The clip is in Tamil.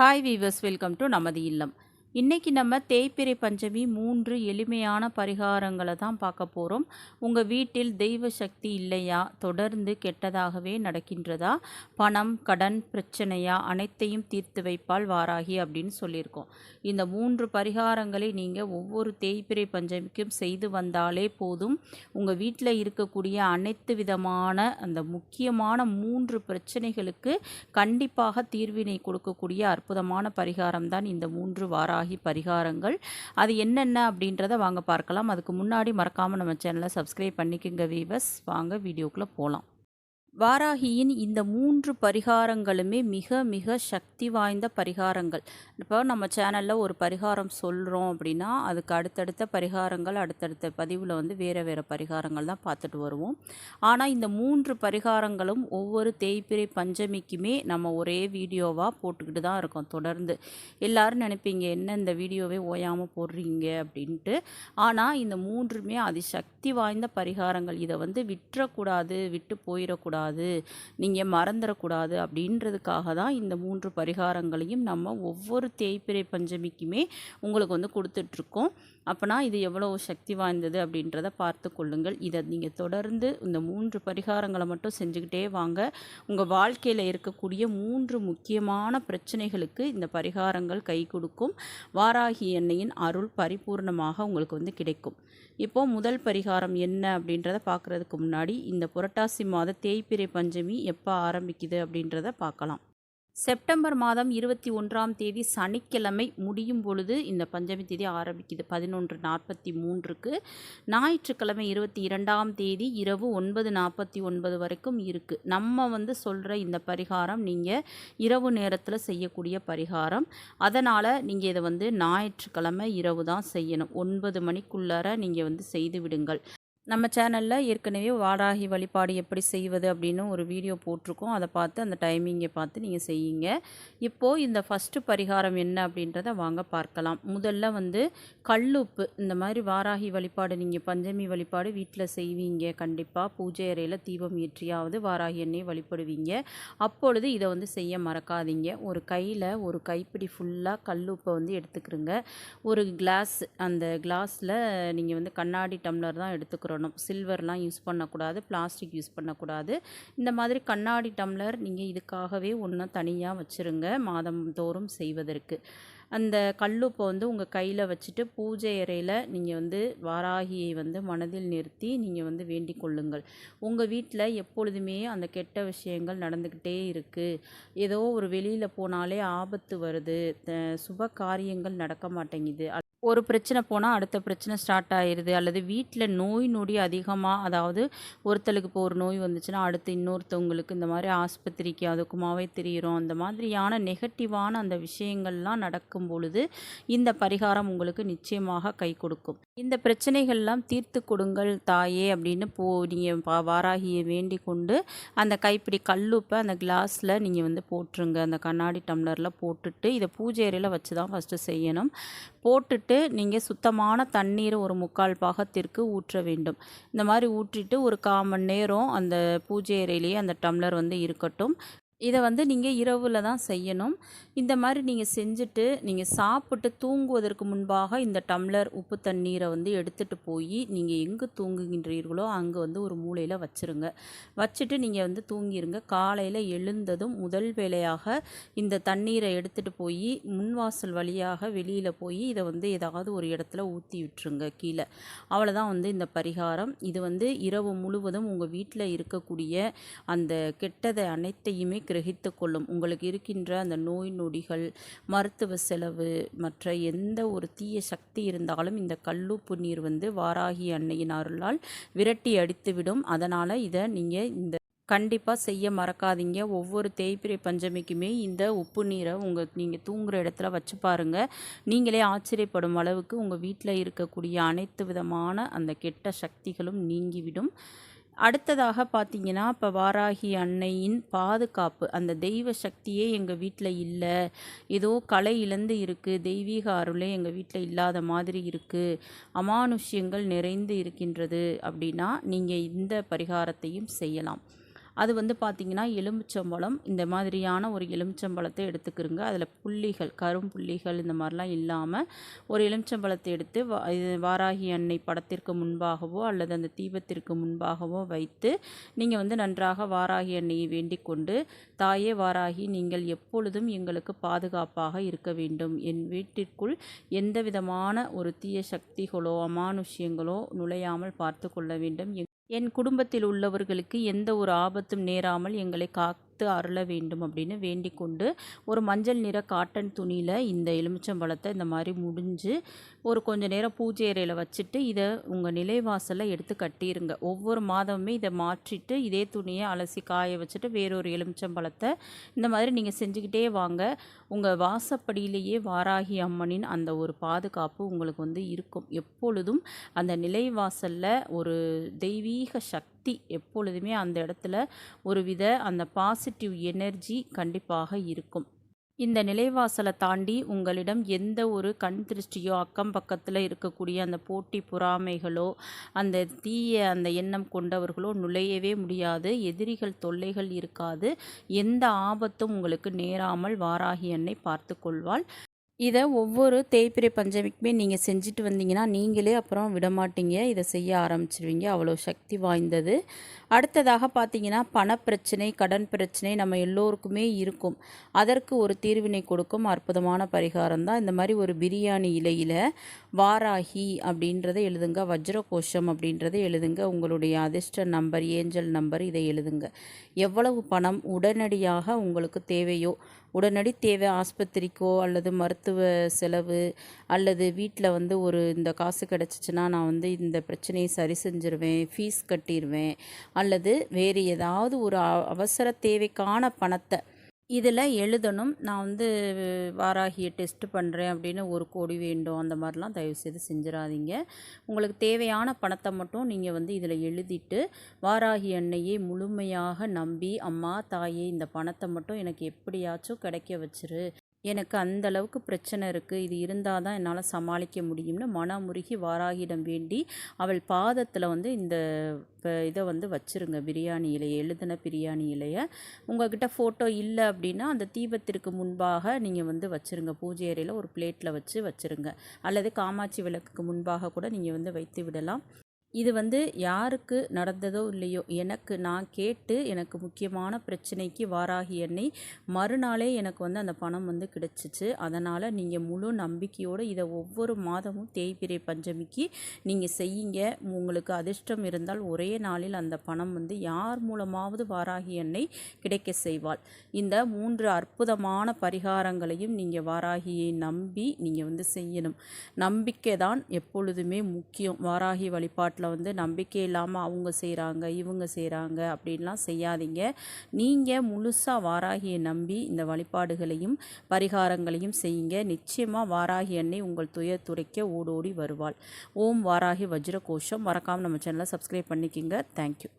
ஹாய் வீவர்ஸ் வெல்கம் டு நமது இல்லம். இன்றைக்கி நம்ம தேய்பிறை பஞ்சமி மூன்று எளிமையான பரிகாரங்களை தான் பார்க்க போகிறோம் உங்கள் வீட்டில் தெய்வ சக்தி இல்லையா? தொடர்ந்து கெட்டதாகவே நடக்கின்றதா? பணம் கடன் பிரச்சனையா? அனைத்தையும் தீர்த்து வைப்பால் வாராகி அப்படின்னு சொல்லியிருக்கோம். இந்த மூன்று பரிகாரங்களை நீங்கள் ஒவ்வொரு தேய்பிறை பஞ்சமிக்கும் செய்து வந்தாலே போதும். உங்கள் வீட்டில் இருக்கக்கூடிய அனைத்து விதமான அந்த முக்கியமான மூன்று பிரச்சனைகளுக்கு கண்டிப்பாக தீர்வினை கொடுக்கக்கூடிய அற்புதமான பரிகாரம் தான் இந்த மூன்று வாராகி பரிகாரங்கள். அது என்னென்ன அப்படின்றத வாங்க பார்க்கலாம். அதுக்கு முன்னாடி மறக்காமல் நம்ம சேனலை சப்ஸ்கிரைப் பண்ணிக்கோங்க வீவர்ஸ் வாங்க வீடியோக்குள்ளே போகலாம் வாராகியின் இந்த மூன்று பரிகாரங்களுமே மிக மிக சக்தி வாய்ந்த பரிகாரங்கள். இப்போ நம்ம சேனலில் ஒரு பரிகாரம் சொல்கிறோம் அப்படின்னா அதுக்கு அடுத்தடுத்த பரிகாரங்கள் அடுத்தடுத்த பதிவில் வந்து வேறு வேறு பரிகாரங்கள் தான் பார்த்துட்டு வருவோம். ஆனால் இந்த மூன்று பரிகாரங்களும் ஒவ்வொரு தேய்பிரை பஞ்சமிக்குமே நம்ம ஒரே வீடியோவாக போட்டுக்கிட்டு தான் இருக்கோம் தொடர்ந்து. எல்லாரும் நினைப்பீங்க என்ன இந்த வீடியோவே ஓயாமல் போடுறீங்க? அப்படின்ட்டு. ஆனால் இந்த மூன்றுமே அதிசக்தி வாய்ந்த பரிகாரங்கள். இதை வந்து விட்டுறக்கூடாது விட்டு போயிடக்கூடாது நீங்கள் மறந்துடக்கூடாது அப்படின்றதுக்காக தான் இந்த மூன்று பரிகாரங்களையும் நம்ம ஒவ்வொரு தேய்பிறை பஞ்சமிக்குமே உங்களுக்கு வந்து கொடுத்துட்ருக்கோம். அப்போனா இது எவ்வளோ சக்தி வாய்ந்தது அப்படின்றத பார்த்து கொள்ளுங்கள். இதை நீங்கள் தொடர்ந்து இந்த மூன்று பரிகாரங்களை மட்டும் செஞ்சுக்கிட்டே வாங்க. உங்கள் வாழ்க்கையில் இருக்கக்கூடிய மூன்று முக்கியமான பிரச்சனைகளுக்கு இந்த பரிகாரங்கள் கை கொடுக்கும். வாராகி எண்ணெயின் அருள் பரிபூர்ணமாக உங்களுக்கு வந்து கிடைக்கும். இப்போது முதல் பரிகாரம் என்ன அப்படின்றத பார்க்குறதுக்கு முன்னாடி இந்த புரட்டாசி மாத தேய்பிறை பஞ்சமி எப்போ ஆரம்பிக்குது அப்படின்றத பார்க்கலாம். செப்டம்பர் மாதம் இருபத்தி ஒன்றாம் தேதி சனிக்கிழமை முடியும் பொழுது இந்த பஞ்சமி தேதி ஆரம்பிக்குது. பதினொன்று நாற்பத்தி மூன்றுக்கு. ஞாயிற்றுக்கிழமை இருபத்தி இரண்டாம் தேதி இரவு ஒன்பது நாற்பத்தி ஒன்பது வரைக்கும் இருக்குது நம்ம வந்து சொல்கிற இந்த பரிகாரம் நீங்கள் இரவு நேரத்தில் செய்யக்கூடிய பரிகாரம். அதனால் நீங்கள் இதை வந்து ஞாயிற்றுக்கிழமை இரவு தான் செய்யணும். ஒன்பது மணிக்குள்ளார நீங்கள் வந்து செய்து விடுங்கள். நம்ம சேனலில் ஏற்கனவே வாராகி வழிபாடு எப்படி செய்வது அப்படின்னு ஒரு வீடியோ போட்டிருக்கோம். அதை பார்த்து அந்த டைமிங்கை பார்த்து நீங்கள் செய்யுங்க. இப்போது இந்த ஃபஸ்ட்டு பரிகாரம் என்ன அப்படின்றத வாங்க பார்க்கலாம். முதல்ல வந்து கல்லுப்பு. இந்த மாதிரி வாராகி வழிபாடு நீங்கள் பஞ்சமி வழிபாடு வீட்டில் செய்வீங்க கண்டிப்பாக பூஜை அறையில் தீபம் ஏற்றியாவது வாராகி எண்ணெய் வழிபடுவீங்க. அப்பொழுது இதை வந்து செய்ய மறக்காதீங்க. ஒரு கையில் ஒரு கைப்பிடி ஃபுல்லாக கல்லுப்பை வந்து எடுத்துக்கிறோங்க ஒரு கிளாஸ் அந்த கிளாஸில் நீங்கள் வந்து கண்ணாடி டம்ளர் தான் எடுத்துக்கிறோம். சில்வர்லாம் யூஸ் பண்ணக்கூடாது பிளாஸ்டிக் யூஸ் பண்ணக்கூடாது. இந்த மாதிரி கண்ணாடி டம்ளர் நீங்கள் இதுக்காகவே ஒன்று தனியாக வச்சுருங்க மாதம் தோறும் செய்வதற்கு. அந்த கல்லுப்பை வந்து உங்கள் கையில் வச்சுட்டு பூஜை அறையில் நீங்கள் வந்து வாராகியை வந்து மனதில் நிறுத்தி நீங்கள் வந்து வேண்டிக் கொள்ளுங்கள். உங்கள் வீட்டில் எப்பொழுதுமே அந்த கெட்ட விஷயங்கள் நடந்துக்கிட்டே இருக்குது ஏதோ ஒரு வெளியில் போனாலே ஆபத்து வருது. த- சுப காரியங்கள் நடக்க மாட்டேங்குது. ஒரு பிரச்சனை போனால் அடுத்த பிரச்சனை ஸ்டார்ட் ஆயிடுது அல்லது வீட்டில் நோய் நொடி அதிகமாக அதாவது ஒருத்தலுக்கு இப்போ ஒரு நோய் வந்துச்சுன்னா அடுத்து இன்னொருத்தவங்களுக்கு இந்த மாதிரி ஆஸ்பத்திரிக்கு அதுக்குமாவே தெரியிறோம். அந்த மாதிரியான நெகட்டிவான அந்த விஷயங்கள்லாம் நடக்கும் பொழுது இந்த பரிகாரம் உங்களுக்கு நிச்சயமாக கை கொடுக்கும். இந்த பிரச்சனைகள்லாம் தீர்த்து கொடுங்கள் தாயே அப்படின்னு போ நீங்கள் பா வாராகியை வேண்டி கொண்டு அந்த கைப்பிடி கல்லுப்பை அந்த கிளாஸில் நீங்கள் வந்து போட்டுருங்க. அந்த கண்ணாடி டம்ளரில் போட்டுட்டு இதை பூஜை அறையில் வச்சு தான் ஃபஸ்ட்டு செய்யணும். போட்டுட்டு நீங்கள் சுத்தமான தண்ணீர் ஒரு முக்கால் பாகத்திற்கு ஊற்ற வேண்டும். இந்த மாதிரி ஊற்றிட்டு ஒரு கால் மணி நேரம் அந்த பூஜை அறையிலேயே அந்த டம்ளர் வந்து இருக்கட்டும். இதை வந்து நீங்கள் இரவில் தான் செய்யணும். இந்த மாதிரி நீங்கள் செஞ்சுட்டு நீங்கள் சாப்பிட்டு தூங்குவதற்கு முன்பாக இந்த டம்ளர் உப்பு தண்ணீரை வந்து எடுத்துகிட்டு போய் நீங்கள் எங்கே தூங்குகின்றீர்களோ அங்கே வந்து ஒரு மூலையில் வச்சுருங்க. வச்சுட்டு நீங்கள் வந்து தூங்கிடுங்க காலையில் எழுந்ததும் முதல் வேளையாக இந்த தண்ணீரை எடுத்துகிட்டு போய் முன்வாசல் வழியாக வெளியில் போய் இதை வந்து ஏதாவது ஒரு இடத்துல ஊற்றி விட்டுருங்க கீழே. அவ்வளோதான் வந்து இந்த பரிகாரம். இது வந்து இரவு முழுவதும் உங்கள் வீட்டில் இருக்கக்கூடிய அந்த கெட்டதை அனைத்தையுமே கிரகித்து கொள்ளும் உங்களுக்கு இருக்கின்ற அந்த நோய் நொடிகள் மருத்துவ செலவு மற்ற எந்த ஒரு தீய சக்தி இருந்தாலும் இந்த கல்லூப்பு நீர் வந்து வாராகி அன்னையின் அருளால் விரட்டி அடித்துவிடும். அதனால் இதை நீங்கள் இந்த கண்டிப்பாக செய்ய மறக்காதீங்க. ஒவ்வொரு தேய்பிரை பஞ்சமிக்குமே இந்த உப்பு நீரை உங்கள் நீங்கள் தூங்குகிற இடத்துல வச்சு பாருங்கள் நீங்களே ஆச்சரியப்படும் அளவுக்கு உங்கள் வீட்டில் இருக்கக்கூடிய அனைத்து விதமான அந்த கெட்ட சக்திகளும் நீங்கிவிடும். அடுத்ததாக பார்த்தீங்கன்னா இப்போ வாராகி அன்னையின் பாதுகாப்பு. அந்த தெய்வ சக்தியே எங்கள் வீட்டில் இல்லை. ஏதோ கலை இழந்து இருக்குது தெய்வீக அருளே எங்கள் வீட்டில் இல்லாத மாதிரி இருக்குது அமானுஷ்யங்கள் நிறைந்து இருக்கின்றது. அப்படின்னா நீங்கள் இந்த பரிகாரத்தையும் செய்யலாம். அது வந்து பார்த்திங்கன்னா எலுமிச்சம்பழம். இந்த மாதிரியான ஒரு எலுமிச்சம்பழத்தை எடுத்துக்கிறோங்க அதில் புள்ளிகள் கரும் புள்ளிகள் இந்த மாதிரிலாம் இல்லாமல் ஒரு எலுமிச்சம்பழத்தை எடுத்து இது வாராகி அன்னை படத்திற்கு முன்பாகவோ அல்லது அந்த தீபத்திற்கு முன்பாகவோ வைத்து நீங்கள் வந்து நன்றாக வாராகி அன்னையை வேண்டிக் கொண்டு தாயே வாராகி நீங்கள் எப்பொழுதும் எங்களுக்கு பாதுகாப்பாக இருக்க வேண்டும். என் வீட்டிற்குள் எந்த விதமான ஒரு தீய சக்திகளோ அமானுஷ்யங்களோ நுழையாமல் பார்த்து கொள்ள வேண்டும். என் குடும்பத்தில் உள்ளவர்களுக்கு எந்த ஒரு ஆபத்தும் நேராமல் எங்களை காத்து அருள வேண்டும் அப்படின்னு வேண்டிக் கொண்டு ஒரு மஞ்சள் நிற காட்டன் துணியில் இந்த எலுமிச்சம்பழத்தை இந்த மாதிரி முடிஞ்சு ஒரு கொஞ்ச நேரம் பூஜை அறையில் வச்சுட்டு இதை உங்கள் நிலைவாசலில் எடுத்து கட்டிடுங்க ஒவ்வொரு மாதமுமே இதை மாற்றிட்டு இதே துணியை அலசி காய வச்சுட்டு வேறொரு எலுமிச்சம்பழத்தை இந்த மாதிரி நீங்கள் செஞ்சுக்கிட்டே வாங்க. உங்கள் வாசப்படியிலேயே வாராகி அம்மனின் அந்த ஒரு பாதுகாப்பு உங்களுக்கு வந்து இருக்கும். எப்பொழுதும் அந்த நிலைவாசலில் ஒரு தெய்வீக சக்தி எப்பொழுதுமே அந்த இடத்துல ஒரு வித அந்த பாசிட்டிவ் எனர்ஜி கண்டிப்பாக இருக்கும். இந்த நிலைவாசலை தாண்டி உங்களிடம் எந்த ஒரு கண் திருஷ்டியோ அக்கம் பக்கத்தில் இருக்கக்கூடிய அந்த போட்டி பொறாமைகளோ அந்த தீய அந்த எண்ணம் கொண்டவர்களோ நுழையவே முடியாது. எதிரிகள் தொல்லைகள் இருக்காது. எந்த ஆபத்தும் உங்களுக்கு நேராமல் வாராகி எண்ணை பார்த்து கொள்வாள். இதை ஒவ்வொரு தேய்பிரை பஞ்சமிக்குமே நீங்கள் செஞ்சுட்டு வந்தீங்கன்னா நீங்களே அப்புறம் விடமாட்டீங்க. இதை செய்ய ஆரம்பிச்சிருவீங்க. அவ்வளோ சக்தி வாய்ந்தது. அடுத்ததாக பார்த்தீங்கன்னா பணப்பிரச்சனை கடன் பிரச்சனை நம்ம எல்லோருக்குமே இருக்கும். அதற்கு ஒரு தீர்வினை கொடுக்கும். அற்புதமான பரிகாரம் தான். இந்த மாதிரி ஒரு பிரியாணி இலையில் வாராகி அப்படின்றத எழுதுங்க. வஜ்ரகோஷம் அப்படின்றத எழுதுங்க. உங்களுடைய அதிர்ஷ்ட நம்பர் ஏஞ்சல் நம்பர் இதை எழுதுங்க. எவ்வளவு பணம் உடனடியாக உங்களுக்கு தேவையோ உடனடி தேவை ஆஸ்பத்திரிக்கோ அல்லது மருத்துவ செலவு அல்லது வீட்டில் வந்து ஒரு இந்த காசு கிடச்சிச்சின்னா நான் வந்து இந்த பிரச்சனையை சரி செஞ்சிருவேன் ஃபீஸ் கட்டிடுவேன் அல்லது வேறு ஏதாவது ஒரு அவசர தேவைக்கான பணத்தை இதில் எழுதணும். நான் வந்து வாராகியை டெஸ்ட் பண்ணுறேன் அப்படின்னு ஒரு கோடி வேண்டும். அந்த மாதிரிலாம் தயவுசெய்து செஞ்சிடாதீங்க உங்களுக்கு தேவையான பணத்தை மட்டும் நீங்கள் வந்து இதில் எழுதிட்டு வாராகி அன்னையை முழுமையாக நம்பி அம்மா தாயே இந்த பணத்தை மட்டும் எனக்கு எப்படியாச்சும் கிடைக்க வச்சிரு. எனக்கு அந்த அளவுக்கு பிரச்சனை இருக்குது இது இருந்தால் தான் என்னால் சமாளிக்க முடியும்னு மனமுருகி வாராகிடம் வேண்டி அவள் பாதத்தில் வந்து இந்த இதை வந்து வச்சுருங்க. பிரியாணி இலையை எழுதின பிரியாணி இலையை. உங்கள்கிட்ட ஃபோட்டோ இல்லை அப்படின்னா அந்த தீபத்திற்கு முன்பாக நீங்கள் வந்து வச்சுருங்க. பூஜை அறையில் ஒரு பிளேட்டில் வச்சு வச்சுருங்க. அல்லது காமாட்சி விளக்குக்கு முன்பாக கூட நீங்கள் வந்து வைத்து விடலாம். இது வந்து யாருக்கு நடந்ததோ இல்லையோ எனக்கு நான் கேட்டு எனக்கு முக்கியமான பிரச்சனைக்கு வாராகி எண்ணெய் மறுநாளே எனக்கு வந்து அந்த பணம் வந்து கிடச்சிச்சு. அதனால் நீங்கள் முழு நம்பிக்கையோடு இதை ஒவ்வொரு மாதமும் தேய்பிரை பஞ்சமிக்கு நீங்கள் செய்யுங்க. உங்களுக்கு அதிர்ஷ்டம் இருந்தால் ஒரே நாளில் அந்த பணம் வந்து யார் மூலமாவது வாராகி எண்ணெய் கிடைக்க செய்வாள். இந்த மூன்று அற்புதமான பரிகாரங்களையும் நீங்கள் வாராகியை நம்பி நீங்கள் வந்து செய்யணும். நம்பிக்கை தான் எப்பொழுதுமே முக்கியம். வாராகி வழிபாட்டு நாட்டில் வந்து நம்பிக்கை இல்லாமல் அவங்க செய்கிறாங்க இவங்க செய்கிறாங்க அப்படின்லாம் செய்யாதீங்க. நீங்கள் முழுசாக வாராகியை நம்பி இந்த வழிபாடுகளையும் பரிகாரங்களையும் செய்யுங்க. நிச்சயமாக வாராகி அன்னை உங்கள் துயர் துடைக்க ஓடோடி வருவாள். ஓம் வாராகி வஜ்ர கோஷம் மறக்காமல் நம்ம சேனலை சப்ஸ்கிரைப் பண்ணிக்கிங்க. தேங்க்யூ